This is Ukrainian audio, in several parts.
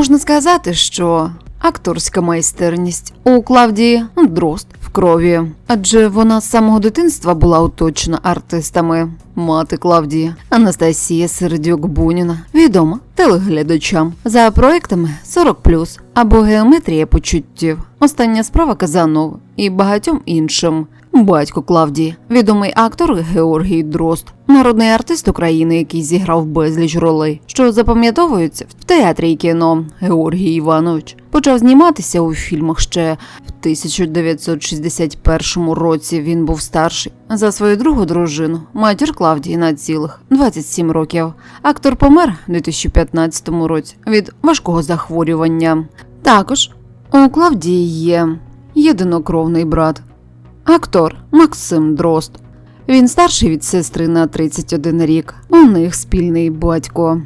Можна сказати, що акторська майстерність у Клавдії Дрозд в крові, адже вона з самого дитинства була оточена артистами. Мати Клавдії Анастасія Сердюк Буніна, відома телеглядачам за проектами 40+, або геометрія почуттів, остання справа Казанова і багатьом іншим. Батько Клавдії, відомий актор Георгій Дрозд, народний артист України, який зіграв безліч ролей, що запам'ятовуються в театрі і кіно. Георгій Іванович почав зніматися у фільмах ще в 1961 році. Він був старший за свою другу дружину, матір Клавдії на цілих 27 років. Актор помер у 2015 році від важкого захворювання. Також у Клавдії є єдинокровний брат. Актор Максим Дрозд. Він старший від сестри на 31 рік. У них спільний батько.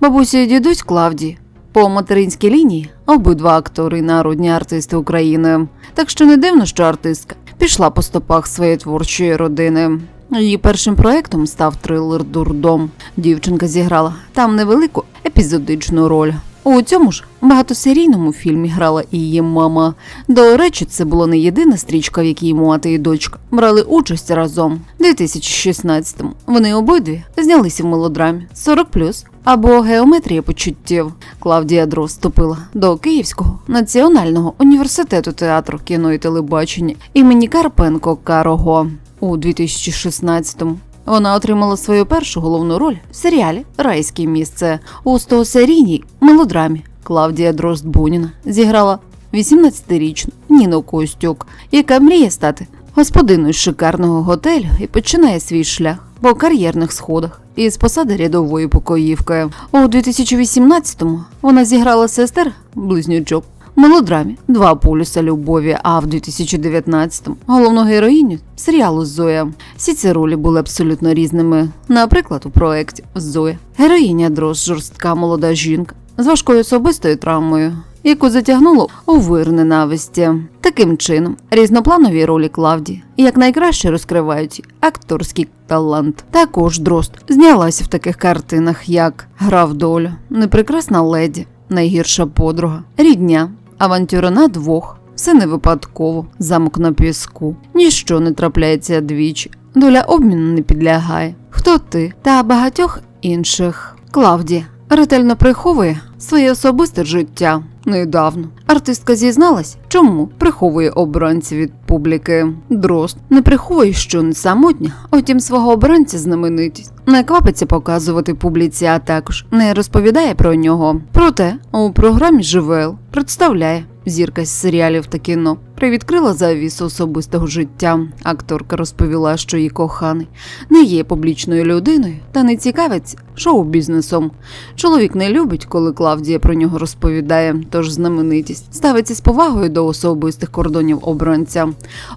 Бабуся і дідусь Клавді. По материнській лінії обидва актори народні артисти України. Так що не дивно, що артистка пішла по стопах своєї творчої родини. Її першим проектом став трилер Дурдом. Дівчинка зіграла там невелику епізодичну роль. У цьому ж багатосерійному фільмі грала і її мама. До речі, це була не єдина стрічка, в якій мати і дочка брали участь разом. У 2016-му вони обидві знялися в мелодрамі 40+, або геометрія почуттів. Клавдія Дрозд вступила до Київського національного університету театру, кіно і телебачення імені Карпенко Карого у 2016-му. Вона отримала свою першу головну роль в серіалі Райське місце у 100-серійній мелодрамі. Клавдія Дрозд Буніна зіграла 18-річну Ніну Костюк, яка мріє стати господиною шикарного готелю і починає свій шлях по кар'єрних сходах із посади рядової покоївки. У 2018-му вона зіграла сестер близнючок мелодрамі Два полюса любові. А в 2019-му головну героїню серіалу Зоя. Всі ці ролі були абсолютно різними. Наприклад, у проєкті Зоя героїня Дрозд жорстка молода жінка з важкою особистою травмою. Яку затягнуло у вир ненависті. Таким чином, різнопланові ролі Клавді якнайкраще розкривають акторський талант. Також Дрозд знялася в таких картинах, як Гра в долю, Непрекрасна леді, Найгірша подруга, Рідня, Авантюра на двох, все не випадково, замок на піску, ніщо не трапляється двічі, доля обміну не підлягає. Хто ти та багатьох інших. Клавді ретельно приховує своє особисте життя. Недавно артистка зізналась, чому приховує обранців від публіки. Дрозд не приховує, що не самотня, утім свого обранця знаменитість. Не квапиться показувати публіці, а також не розповідає про нього. Проте у програмі ЖВЛ представляє зірка з серіалів та кіно. Привідкрила завісу особистого життя. Акторка розповіла, що її коханий не є публічною людиною та не цікавиться шоу-бізнесом. Чоловік не любить, коли Клавдія про нього розповідає, тож знаменитість ставиться з повагою до особистих кордонів обранця.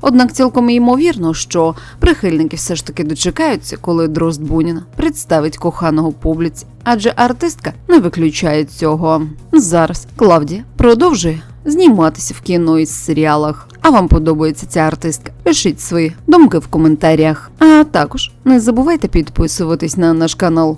Однак цілком ймовірно, що прихильники все ж таки дочекаються, коли Дрозд Буніна представить коханого публіці, адже артистка не виключає цього. Зараз Клавдія продовжує зніматися в кіно і серіалах. А вам подобається ця артистка? Пишіть свої думки в коментарях. А також не забувайте підписуватись на наш канал.